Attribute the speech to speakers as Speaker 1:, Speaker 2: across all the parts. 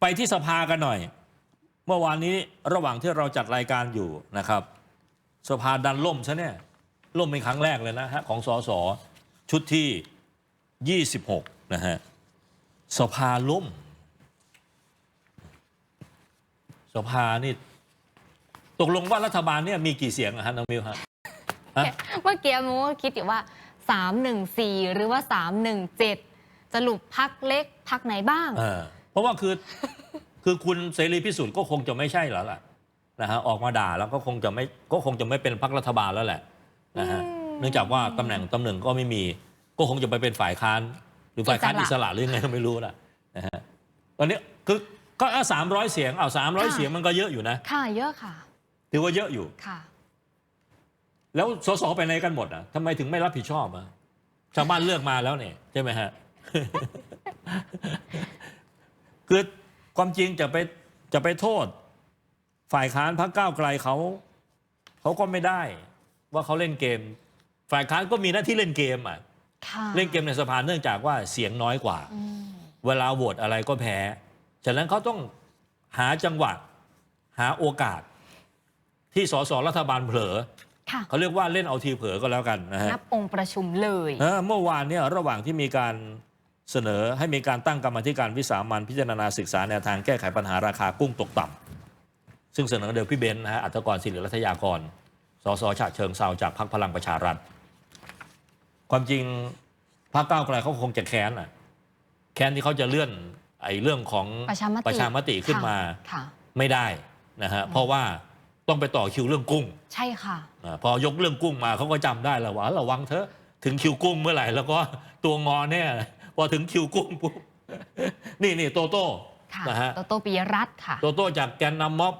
Speaker 1: ไปที่สภากันหน่อย เมื่อวานนี้ระหว่างที่เราจัดรายการอยู่นะครับ สภาดันล่มซะเนี่ยล่มเป็นครั้งแรกเลยนะฮะของสสชุดที่ 26 นะฮะสภาล่ม สภานี่ ตกลงว่ารัฐบาลเนี่ยมีกี่เสียงอะฮะน้องมิวฮะฮะ
Speaker 2: เมื่อกี้มูก็คิดอยู่ว่า 314 หรือว่า 317 จะหลุปพักเล็กพักไหนบ้าง
Speaker 1: เออเพราะว่าคือคือคุณเสรีพิสุทธิ์ก็คงจะไม่ใช่แล้วล่ะนะฮะออกมาด่าแล้วก็คงจะไม่ก็คงจะไม่เป็นพรรครัฐบาลแล้วแหละนะฮะ
Speaker 2: อืม
Speaker 1: เนื่องจากว่าตำแหน่งตำแหน่งก็ไม่มี ก็คงจะไปเป็นฝ่ายค้าน หรือฝ่ายค้าน
Speaker 2: อิ
Speaker 1: อิ
Speaker 2: ส
Speaker 1: ส
Speaker 2: ระ
Speaker 1: ระหรือยังไงก็ไม่รู้นะนะฮะตอนนี้คือก็สามร้อยเสียงเอาสามร้อย
Speaker 2: ค่ะ
Speaker 1: เสียงมันก็เยอะอยู่นะ
Speaker 2: ค่ะเยอะค่ะ
Speaker 1: ถือว่าเยอะอยู่
Speaker 2: ค่ะ
Speaker 1: แล้วสสไปไหนกันหมดอะทำไมถึงไม่รับผิดชอบอะชาวบ้านเลือกมาแล้วเนี่ยใช่ไหมฮะ คือความจริงจะไปจะไปโทษ ฝ่ายค้านพรรคก้าวไกลเขาเขาก็ไม่ได้ว่าเขาเล่นเกม ฝ่ายค้านก็มีหน้าที่เล่นเกมอะ
Speaker 2: ค่ะ
Speaker 1: เล่นเกมในสภาเนื่องจากว่าเสียงน้อยกว่า
Speaker 2: อืม
Speaker 1: เวลาโหวตอะไรก็แพ้ ฉะนั้นเขาต้องหาจังหวะหาโอกาส ที่สสรัฐบาลเผลอ
Speaker 2: ค่ะ
Speaker 1: เขาเรียกว่าเล่นเอาทีเผลอก็แล้วกันนะฮะ
Speaker 2: นับองค์ประชุมเลย
Speaker 1: เออเมื่อวานเนี่ยระหว่างที่มีการ เสนอให้มีการตั้งกรรมาธิการวิสามันพิจารณาศึกษาแนวทางแก้ไขปัญหาราคากุ้งตกต่ำซึ่งเสนอโดยพี่เบนซ์นะฮะอัตกรศิริรัตยากรสสฉะเชิงเซาจากพรรคพลังประชารัฐ ความจริงพรรคก้าวไกลเขาคงจะแค้นอะแค้นที่เขาจะเลื่อนไอ้เรื่องของ
Speaker 2: ประชามติ
Speaker 1: ประชามติขึ้นมา
Speaker 2: ค่ะ
Speaker 1: ไม่ได้นะฮะเพราะว่าต้องไปต่อคิวเรื่องกุ้ง
Speaker 2: ใช่ค่ะ
Speaker 1: อาพอยกเรื่องกุ้งมาเขาก็จำได้แล้วว่าระวังเถอะถึงคิวกุ้งเมื่อไหร่แล้วก็ตัวงอแน่ พอถึงคิวกุ้งปุ๊บนี่นี่โตโต้
Speaker 2: ค่ะ
Speaker 1: นะฮะ
Speaker 2: โตโตปิยรัตน์ค่ะ
Speaker 1: โตโต้จากแกนนำม็อบ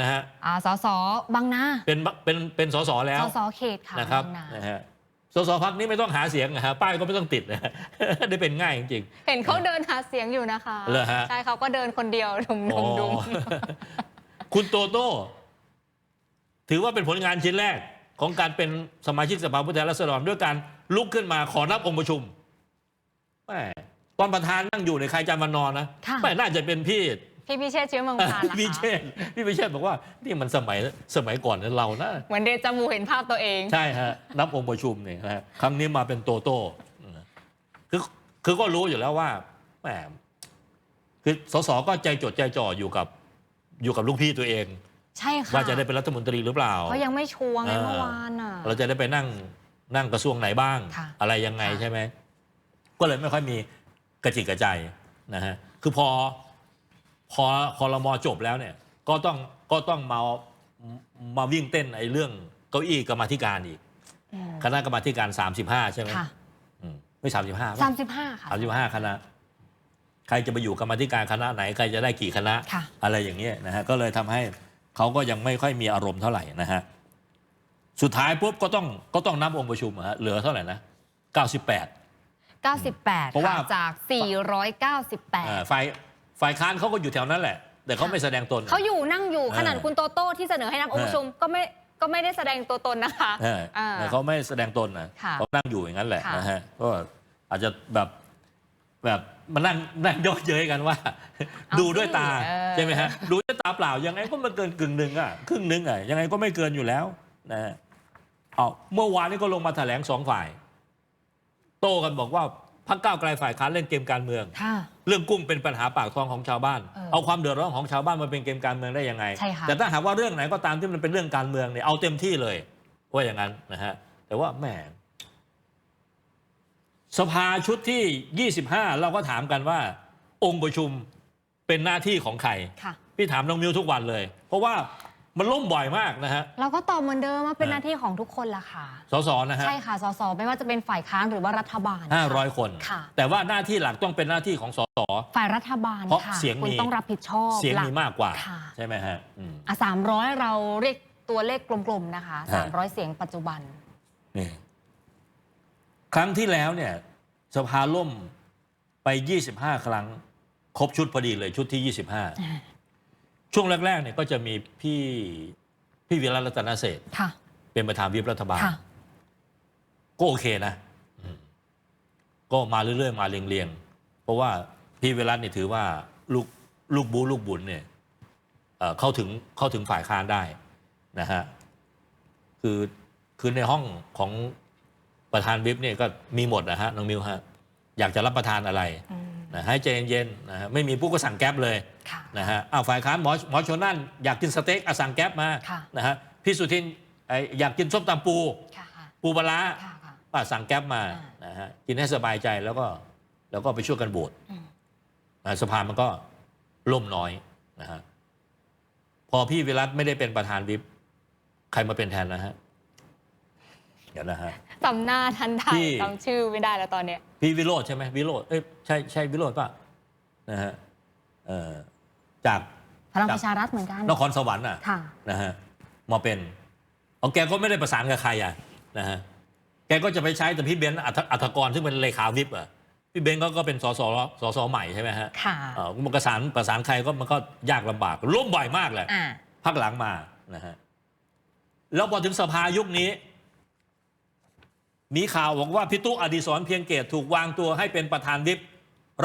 Speaker 1: นะฮะ
Speaker 2: อ่าสสบางนา
Speaker 1: เป็นเป็นเป็นสสแล้ว
Speaker 2: สสเขตค่ะ
Speaker 1: นะครับ
Speaker 2: บางนา
Speaker 1: นะฮะสสพักนี้ไม่ต้องหาเสียงนะฮะป้ายก็ไม่ต้องติดนะฮะได้เป็นง่ายจริง
Speaker 2: เห็นเขาเดินหาเสียงอยู่นะคะ
Speaker 1: เหรอฮะ
Speaker 2: ใช่เขาก็เดินคนเดียวดุม
Speaker 1: ๆ
Speaker 2: ดุมดุม
Speaker 1: อ๋อคุณโตโต้ถือว่าเป็นผลงานชิ้นแรกของการเป็นสมาชิกสภาผู้แทนราษฎรด้วยการลุกขึ้นมาขอนับองค์ประชุม แหม่ตอนประธานนั่งอยู่ในยใครจะมานอนนะ
Speaker 2: ค่ะ
Speaker 1: ไม่น่าจะเป็นพี่
Speaker 2: พี่พิเชษฐ์เชื้อเมืองพานเหรอ
Speaker 1: พี่
Speaker 2: คะ
Speaker 1: เชษฐ์พี่พิเชษฐ์บอกว่านี่มันสมัยสมัยก่อนเรานะ
Speaker 2: เหมือนเดจามูเห็นภาพตัวเอง
Speaker 1: ใช่ฮะนับองค์ประชุมเนี่ยนะฮะครั้งนี้มาเป็นโตโต้คือคือก็รู้อยู่แล้วว่าแหมคือสสก็ใจจดใจจ่ออยู่กับ อยู่กับลูกพี่ตัวเอง
Speaker 2: ใช่ค่ะ
Speaker 1: ว่าจะได้เป็นรัฐมนตรีหรือเปล่า
Speaker 2: เขายังไม่ชัวร์ไง
Speaker 1: เออ
Speaker 2: เมื่อวานอะ
Speaker 1: เราจะได้ไปนั่งนั่งกระทรวงไหนบ้าง
Speaker 2: ค่ะ
Speaker 1: อะไรยังไง
Speaker 2: ค่ะ
Speaker 1: ใช่ไหม ก็เลยไม่ค่อยมีกระจิกกระใจนะฮะคือพอพอคอรมอจบแล้วเนี่ยก็ต้องก็ต้องมามาวิ่งเต้นไอ้เรื่องเก้าอี้กรรมาธิการอีก
Speaker 2: อืม
Speaker 1: คณะกรรมาธิการ 35 ใช่ไหม
Speaker 2: ค่ะ
Speaker 1: อืมไม่สามสิบห้า
Speaker 2: สามสิบห้าค่ะ
Speaker 1: สามสิบห้าคณะ ใครจะไปอยู่กรรมาธิการคณะไหนใครจะได้กี่คณะ
Speaker 2: ค่ะ
Speaker 1: อะไรอย่างเงี้ยนะฮะก็เลยทำให้เขาก็ยังไม่ค่อยมีอารมณ์เท่าไหร่นะฮะสุดท้ายปุ๊บก็ต้องก็ต้องนับองค์ประชุมอะฮะเหลือเท่าไหร่นะ98
Speaker 2: 98
Speaker 1: เพราะว่า
Speaker 2: ค่ะจาก
Speaker 1: อ่า
Speaker 2: 498
Speaker 1: ฝ่ายฝ่ายค้านเขาก็อยู่แถวนั้นแหละ แต่เขาไม่แสดงตน
Speaker 2: เขาอยู่นั่งอยู่
Speaker 1: เออ
Speaker 2: ขนาดคุณโตโต้ที่เสนอให้นับองค์ประชุมก็ไม่ก็ไม่ได้แสดงตัวตนนะคะ
Speaker 1: เออ
Speaker 2: อ่า
Speaker 1: เขาไม่แสดงตนนะ
Speaker 2: ค่ะ
Speaker 1: เขานั่งอยู่อย่างนั้นแหละ
Speaker 2: ค่ะ
Speaker 1: นะฮะก็อาจจะแบบแบบมานั่งนั่งย่อเย้ยกันว่า
Speaker 2: เอา
Speaker 1: ดูด้วยตา
Speaker 2: สิเออ
Speaker 1: ใช่ไหมฮะดูด้วยตาเปล่ายังไงก็ไมาเกินกึ่งหนึ่งอะครึ่งหนึ่งอะยังไงก็ไม่เกินอยู่แล้วนะฮะเอาเมื่อวานนี้ก็ลงมาแถลงสองฝ่าย โต้กันบอกว่าพรรคก้าวไกลฝ่ายค้านเล่นเกมการเมือง
Speaker 2: ค่ะ
Speaker 1: เรื่องกุ้งเป็นปัญหาปากท้องของชาวบ้าน
Speaker 2: เออ
Speaker 1: เอาความเดือดร้อนของชาวบ้านมาเป็นเกมการเมืองได้ยังไง
Speaker 2: ใช่ค่ะ
Speaker 1: แต่ถ้าหากว่าเรื่องไหนก็ตามที่มันเป็นเรื่องการเมืองเนี่ยเอาเต็มที่เลยว่าอย่างนั้นนะฮะแต่ว่าแหมสภาชุดที่ 25 เราก็ถามกันว่า องค์ประชุมเป็นหน้าที่ของใคร
Speaker 2: ค่ะ
Speaker 1: พี่ถามน้องมิวทุกวันเลย เพราะว่า มันล่มบ่อยมากนะฮะ
Speaker 2: เราก็ตอบเหมือนเดิมว่าเป็น
Speaker 1: เออ
Speaker 2: หน้าที่ของทุกคนละค่ะ
Speaker 1: สสนะฮะ
Speaker 2: ใช่ค่ะ สส ไม่ว่าจะเป็นฝ่ายค้านหรือว่ารัฐบาล
Speaker 1: ห้าร้อยคน
Speaker 2: ค่ะ
Speaker 1: แต่ว่าหน้าที่หลักต้องเป็นหน้าที่ของสส
Speaker 2: ฝ่ายรัฐบาล
Speaker 1: เพราะ
Speaker 2: ค่ะ
Speaker 1: เสียง
Speaker 2: คุณ
Speaker 1: มี
Speaker 2: ต้องรับผิดชอบ
Speaker 1: เสียง
Speaker 2: หลั
Speaker 1: มีมากกว่า
Speaker 2: ค่ะ
Speaker 1: ใช่ไหมฮะอืม
Speaker 2: อะสามร้อยเราเรียกตัวเลขกลมๆนะคะ
Speaker 1: ฮะ
Speaker 2: สามร้อยเสียงปัจจุบัน
Speaker 1: นี่ครั้งที่แล้วเนี่ย สภาล่มไป 25 ครั้ง ครบชุดพอดีเลยชุดที่ 25 ช่วงแรกๆเนี่ยก็จะมีพี่พี่วิรัตรัตนเศรษฐ์
Speaker 2: ค่ะ
Speaker 1: เป็นประธานวิปรัฐบาล
Speaker 2: ค่ะ
Speaker 1: ก็โอเคนะอืมก็มาเรื่อยๆ มาเรียงๆ เพราะว่าพี่วิรัตเนี่ยถือว่าลูกลูกบูลูกบุญเนี่ยเอ่อเข้าถึงเข้าถึงฝ่ายค้านได้นะฮะคือคือในห้องของประธานวิปเนี่ยก็มีหมดนะฮะน้องมิวฮะอยากจะรับประทานอะไร
Speaker 2: อืม
Speaker 1: นะให้ใจเย็นๆนะฮะไม่มีผู้ก็สั่งแก๊ปเลย
Speaker 2: ค่ะ
Speaker 1: นะฮะอ้าวฝ่ายค้านหมอหมอชนนั่นอยากกินสเต็กอะสั่งแก๊ปมา
Speaker 2: ค่ะ
Speaker 1: นะฮะพี่สุทินไอ้อยากกินส้มตำปู
Speaker 2: ค่ะค่ะ
Speaker 1: ปูปลาร้า
Speaker 2: ค่ะค่ะ
Speaker 1: ป้าสั่งแก๊ปมา
Speaker 2: อ่าน
Speaker 1: นะฮะกินให้สบายใจแล้วก็แล้วก็ไปช่วยกันโหวต
Speaker 2: อืม
Speaker 1: นะสภามันก็ล่มน้อยนะฮะพอพี่วิรัตไม่ได้เป็นประธานวิปใครมาเป็นแทนนะฮะเดี๋ยวนะฮะ
Speaker 2: จำหน้าทันได้
Speaker 1: ที่
Speaker 2: จำชื่อไม่ได้แล้วตอนเนี้ย
Speaker 1: พี่วิโรธใช่ไหมวิโรธเอ้ยใช่ใช่วิโรธป่ะนะฮะเอ่อ จาก
Speaker 2: พลังประชารัฐเหมือนกัน
Speaker 1: นครสวรรค์น่ะ
Speaker 2: ค่ะ
Speaker 1: นะฮะมาเป็นเอาแกก็ไม่ได้ประสานกับใครอะนะฮะแกก็จะไปใช้แต่พี่เบนซ์อัฐอัฐกรซึ่งเป็นเลขาวิปอะพี่เบนซ์ก็ก็เป็นสสสสใหม่ใช่ไหมฮะ
Speaker 2: ค่ะ
Speaker 1: เอ่อมันประสานประสานใครก็มันก็ยากลำบากล่มบ่อยมากแหละ
Speaker 2: อ่า
Speaker 1: พักหลังมานะฮะแล้วพอถึงสภายุคนี้ มีข่าวบอกว่าพี่ตู้อดีศรเพียงเกตถูกวางตัวให้เป็นประธานวิป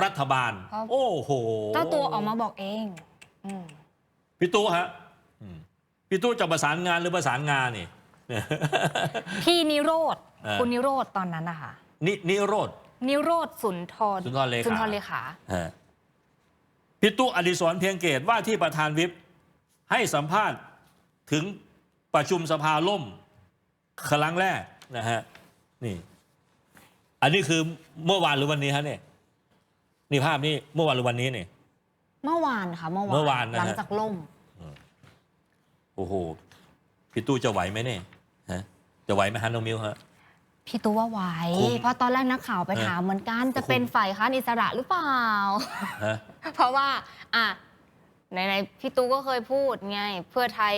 Speaker 1: รัฐบาล
Speaker 2: ครับ
Speaker 1: โอ้โห
Speaker 2: เจ้าตัวออกมาบอกเองอืม
Speaker 1: พี่ตู้ฮะอืมพี่ตู้จะประสานงานหรือประสานงานนี่
Speaker 2: พี่นิโรธ
Speaker 1: เออ
Speaker 2: คุณนิโรธตอนนั้นนะคะ
Speaker 1: นินิโรธ
Speaker 2: นิโรธสุนทร
Speaker 1: สุนทรเลขา
Speaker 2: สุนทรเลขา
Speaker 1: ฮะพี่ตู้อดิศรเพียงเกตว่าที่ประธานวิปให้สัมภาษณ์ถึงประชุมสภาล่มครั้งแรกนะฮะนี่ อันนี้คือเมื่อวานหรือวันนี้ฮะเนี่ยนี่ภาพนี้เมื่อวานหรือวันนี้เนี่ย
Speaker 2: เมื่อวานค่ะเมื่อวาน
Speaker 1: เมื่อวานนะฮะ
Speaker 2: หลังจากล่ม
Speaker 1: โอ้โห พี่ตู้จะไหวไหมเนี่ยฮะจะไหวไหมฮะน้องมิวฮะ
Speaker 2: พี่ตัวว่าไหว
Speaker 1: คุม
Speaker 2: เพราะตอนแรกนักข่าวไป
Speaker 1: เออ
Speaker 2: ถามเหมือนกันจะ
Speaker 1: คุม
Speaker 2: เป็นฝ่ายค้านอิสระหรือเปล่า
Speaker 1: ฮะ
Speaker 2: เพราะว่า อะในในๆพี่ตูก็เคยพูดไง เพื่อไทย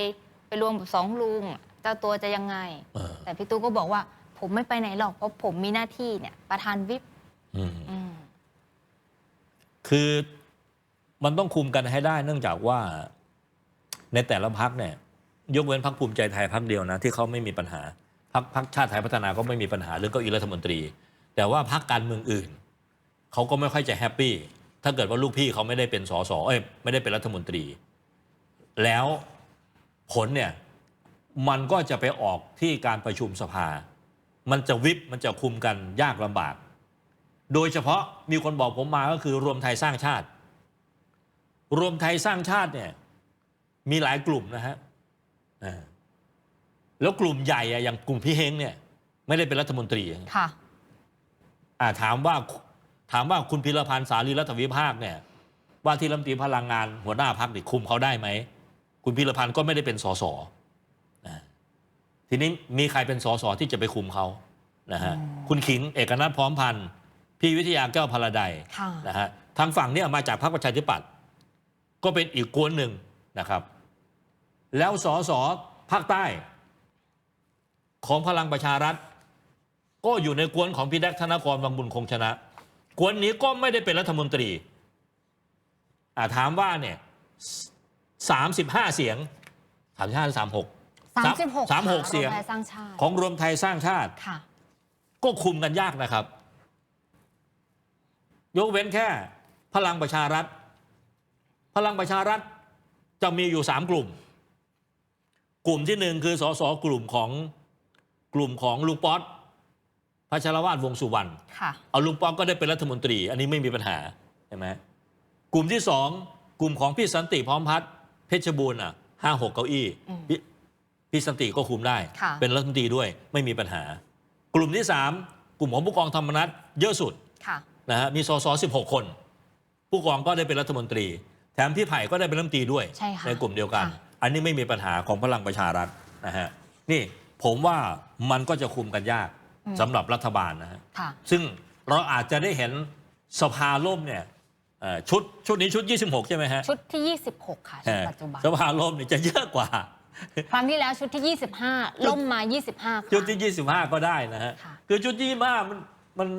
Speaker 2: ไปรวมกับสองลุงเจ้าตัวจะยังไง
Speaker 1: เออ
Speaker 2: แต่พี่ตูก็บอกว่า ผมไม่ไปไหนหรอกเพราะผมมีหน้าที่เนี่ย ประธานวิป
Speaker 1: อืม
Speaker 2: อืม
Speaker 1: คือ มันต้องคุมกันให้ได้ เนื่องจากว่าในแต่ละพักเนี่ย ยกเว้นพักภูมิใจไทยพักเดียวนะ ที่เขาไม่มีปัญหาพักพักชาติไทยพัฒนาก็ไม่มีปัญหาเรื่องเก้าอี้รัฐมนตรี แต่ว่าพักการเมืองอื่นเขาก็ไม่ค่อยจะแฮปปี้ถ้าเกิดว่าลูกพี่เขาไม่ได้เป็นสสเอ้ยไม่ได้เป็นรัฐมนตรี แล้วผลเนี่ยมันก็จะไปออกที่การประชุมสภา มันจะวิบมันจะคุมกันยากลำบาก โดยเฉพาะมีคนบอกผมมาก็คือรวมไทยสร้างชาติ รวมไทยสร้างชาติเนี่ยมีหลายกลุ่มนะฮะอ่าแล้วกลุ่มใหญ่อะอย่างกลุ่มพี่เฮงเนี่ย ไม่ได้เป็นรัฐมนตรี
Speaker 2: ค่ะ
Speaker 1: อ่าถามว่าถามว่าคุณพิรพันธ์สารีรัฐวิภาคเนี่ย ว่าที่รัฐมนตรีพลังงานหัวหน้าพักนี่คุมเขาได้ไหม คุณพิรพันธ์ก็ไม่ได้เป็นสสอ่าทีนี้มีใครเป็นสสที่จะไปคุมเขานะฮะ
Speaker 2: อืม
Speaker 1: คุณขิงเอกนัทพร้อมพันธ์พี่วิทยาแก้วพลาได
Speaker 2: ค่ะ
Speaker 1: นะฮะทางฝั่งเนี่ยมาจากพรรคประชาธิปัตย์ ก็เป็นอีกกวนหนึ่งนะครับ แล้วสสภาคใต้ ของพลังประชารัฐ ก็อยู่ในกวนของพี่แดกธนกรวังบุญคงชนะ กวนนี้ก็ไม่ได้เป็นรัฐมนตรีอ่าถามว่าเนี่ยสามสิบห้าเสียงสามสิบห้าสามหก
Speaker 2: สามสิบหก
Speaker 1: สามหกเสียง
Speaker 2: รวมไทยสร้างชาติ
Speaker 1: ของรวมไทยสร้างชาติ
Speaker 2: ค่ะ
Speaker 1: ก็คุมกันยากนะครับ ยกเว้นแค่พลังประชารัฐ พลังประชารัฐจะมีอยู่สามกลุ่ม กลุ่มที่หนึ่งคือสสกลุ่มของกลุ่มของลุงป๊อตพัชรวาทวงษ์สุวรรณ
Speaker 2: ค่ะ
Speaker 1: เอาลุงป๊อกก็ได้เป็นรัฐมนตรี อันนี้ไม่มีปัญหาใช่ไหมกลุ่มที่สองกลุ่มของพี่สันติพร้อมพัฒน์เพชรบูรณ์อะห้าหกเก้าอี้
Speaker 2: อืม
Speaker 1: พี่พี่สันติก็คุมได้
Speaker 2: ค่ะ
Speaker 1: เป็นรัฐมนตรีด้วยไม่มีปัญหา กลุ่มที่สามกลุ่มของผู้กองธรรมนัฐเยอะสุด
Speaker 2: ค่ะ
Speaker 1: นะฮะมีสสสิบหกคน ผู้กองก็ได้เป็นรัฐมนตรี แถมพี่ไผ่ก็ได้เป็นรัฐมนตรีด้วย
Speaker 2: ใช่ค่ะ
Speaker 1: กลุ่มเดียวกัน
Speaker 2: ค่ะ
Speaker 1: อันนี้ไม่มีปัญหาของพลังประชารัฐนะฮะนี่ผมว่ามันก็จะคุมกันยากสำหรับรัฐบาลนะฮะ
Speaker 2: ค่ะ
Speaker 1: ซึ่งเราอาจจะได้เห็นสภาล่มเนี่ยเอ่อชุดชุดนี้ชุด 26 ใช่ไหมฮะ
Speaker 2: ชุดที่ 26 ค่ะ ชุดปัจจุบัน
Speaker 1: สภาล่มเนี่ยจะเยอะกว่า
Speaker 2: ครั้งที่แล้วชุดที่ 25 ล่มมา 25ค
Speaker 1: ชุ
Speaker 2: รั้
Speaker 1: ด
Speaker 2: ง
Speaker 1: ที่ 25 ก็ได้นะฮะ
Speaker 2: ค่ะ
Speaker 1: คือชุดที่25มันมัน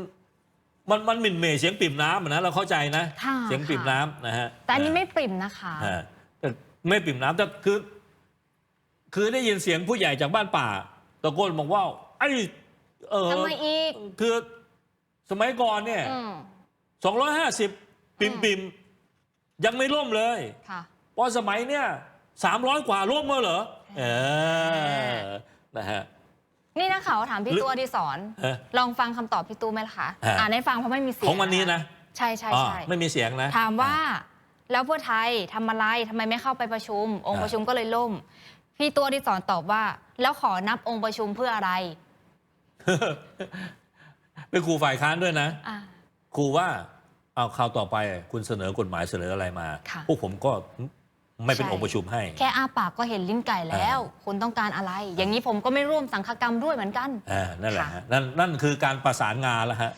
Speaker 1: มันมันหมิ่นเหม่เสียงปิ่มน้ำอะนะเราเข้าใจนะ
Speaker 2: ค่ะ
Speaker 1: เสียงปิ่มน้ำนะฮะ
Speaker 2: แต่อันนี้ไม่ปริ่มนะคะ
Speaker 1: อ่าแต่ไม่ปิ่มน้ำแต่คือ คือได้ยินเสียงผู้ใหญ่จากบ้านป่าตะโกนบอกว่าไอ้เออ
Speaker 2: ทำไมอีก
Speaker 1: คือสมัยก่อนเนี่ย
Speaker 2: อืม
Speaker 1: สองร้อยห้าสิบปิมปิมยังไม่ล่มเลย
Speaker 2: ค่ะ
Speaker 1: เพราะสมัยเนี่ยสามร้อยกว่าล่มมาเหรอ เออ นะฮะ
Speaker 2: นี่นักข่าวถามพี่
Speaker 1: หรือ
Speaker 2: ตู้อดิศร
Speaker 1: ฮะ
Speaker 2: ลองฟังคำตอบพี่ตู้ไหมล่ะคะ
Speaker 1: ฮะ
Speaker 2: อ่านให้ฟังเพราะไม่มีเสียง
Speaker 1: ของวันนี้นะ
Speaker 2: ใช่ใช่
Speaker 1: อ๋อ
Speaker 2: ใช่
Speaker 1: ไม่มีเสียงนะ
Speaker 2: ถามว่าแล้วเพื่อไทยทำอะไรทำไมไม่เข้าไปประชุม องค์
Speaker 1: อ่า
Speaker 2: ประชุมก็เลยล่ม พี่ตัวดิศรตอบว่า แล้วขอนับองค์ประชุมเพื่ออะไร
Speaker 1: เป็นครูฝ่ายค้านด้วยนะ
Speaker 2: อ่า
Speaker 1: ครูว่าเอาคราวต่อไปคุณเสนอกฎหมายเสนออะไรมา
Speaker 2: ค่ะ
Speaker 1: พวกผมก็ ไม่เป็น
Speaker 2: ใช่
Speaker 1: องค์ประชุมให้
Speaker 2: แค่อ้าปากก็เห็นลิ้นไก่แล้ว คุณต้องการอะไร อย่างนี้ผมก็ไม่ร่วมสังฆกรรมด้วยเหมือนกัน
Speaker 1: อ่านั่นแหละ
Speaker 2: ค่ะ
Speaker 1: ฮะนั่นนั่นคือการประสานงานแล้วฮะ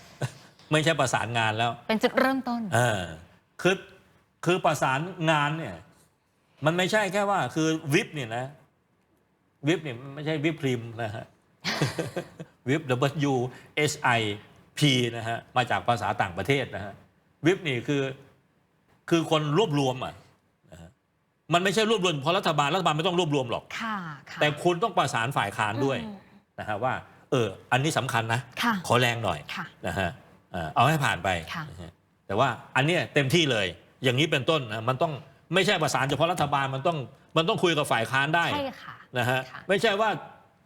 Speaker 1: ไม่ใช่ประสานงานแล้ว
Speaker 2: เป็นจุดเริ่มต้น
Speaker 1: เออคือคือประสานงานเนี่ยมันไม่ใช่แค่ว่า คือวิปเนี่ยนะวิปเนี่ยไม่ใช่วิปพริมนะฮะวิป W S I P นะฮะมาจากภาษาต่างประเทศนะฮะวิปนี่คือ คือคนรวบรวมอะนะฮะ มันไม่ใช่รวบรวมเพราะรัฐบาลรัฐบาลไม่ต้องรวบรวมหรอก
Speaker 2: ค่ะค่ะ
Speaker 1: แต่คุณต้องประสานฝ่ายค้านด้วย
Speaker 2: อืม
Speaker 1: นะฮะว่า เออ อันนี้สำคัญนะ
Speaker 2: ค่ะ
Speaker 1: ขอแรงหน่อย
Speaker 2: ค่ะ
Speaker 1: นะฮะเอ่อเอาให้ผ่านไป
Speaker 2: ค่ะ
Speaker 1: นะฮะแต่ว่าอันเนี้ยเต็มที่เลย อย่างนี้เป็นต้นนะมันต้องไม่ใช่ประสานเฉพาะรัฐบาลมันต้องมันต้องคุยกับฝ่ายค้านได้
Speaker 2: ใช่ค่ะ
Speaker 1: นะฮะ
Speaker 2: ค่ะ
Speaker 1: ไม่ใช่ว่า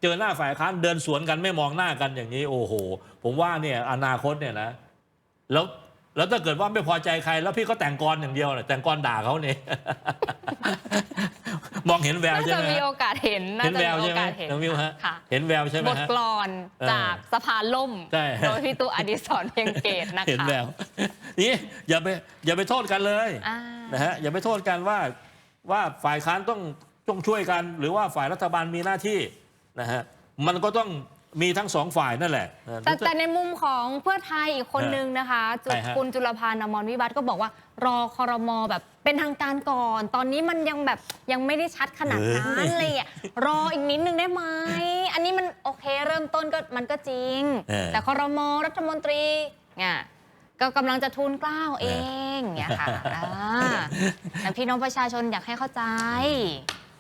Speaker 1: เจอหน้าฝ่ายค้านเดินสวนกันไม่มองหน้ากันอย่างนี้ โอ้โห ผมว่าเนี่ยอนาคตเนี่ยนะ แล้ว แล้วถ้าเกิดว่าไม่พอใจใคร แล้วพี่ก็แต่งกรอย่างเดียวน่ะแต่งกรด่าเขาเนี่ย มองเห็นแวว
Speaker 2: น่า
Speaker 1: ใช่
Speaker 2: จะ
Speaker 1: ไหม
Speaker 2: มี
Speaker 1: ฮะ
Speaker 2: โอกาสเห็นน่า
Speaker 1: เห็น
Speaker 2: จะ
Speaker 1: แว
Speaker 2: มี
Speaker 1: ว
Speaker 2: โอ
Speaker 1: ใช่ไหม
Speaker 2: กาสเห็น
Speaker 1: น้องมิวฮะ
Speaker 2: ค่ะ
Speaker 1: เห็นแววใช่ไหม
Speaker 2: บท
Speaker 1: ฮะ
Speaker 2: กลอน
Speaker 1: เออ
Speaker 2: จากสะพานล่ม
Speaker 1: ใช่
Speaker 2: โดยพี่ตู้อดิศรเพียงเกตนะคะ
Speaker 1: เห็นแววนี่อย่าไปอย่าไปโทษกันเลย
Speaker 2: อ่า
Speaker 1: นะฮะอย่าไปโทษกันว่าว่าฝ่ายค้านต้องต้องช่วยกัน หรือว่าฝ่ายรัฐบาลมีหน้าที่นะฮะมันก็ต้อง มีทั้งสองฝ่ายนั่นแหละนะ
Speaker 2: แต่แต่ในมุมของเพื่อไทยอีกคนนึงนะคะจุ
Speaker 1: ใครฮะ
Speaker 2: คุณจุลพานอมรวิวัฒน์ก็บอกว่ารอคอรมอแบบเป็นทางการก่อน ตอนนี้มันยังแบบยังไม่ได้ชัดขนาดนั้นเลยอะรออีกนิดนึงได้ไหมอันนี้มันโอเคเริ่มต้นก็มันก็จริง
Speaker 1: เออ
Speaker 2: แต่คอรมอรัฐมนตรีเนี่ยก็กำลังจะทูลเกล้าเองเนี่ยค่ะอ่าแต่พี่น้องประชาชนอยากให้เข้าใจ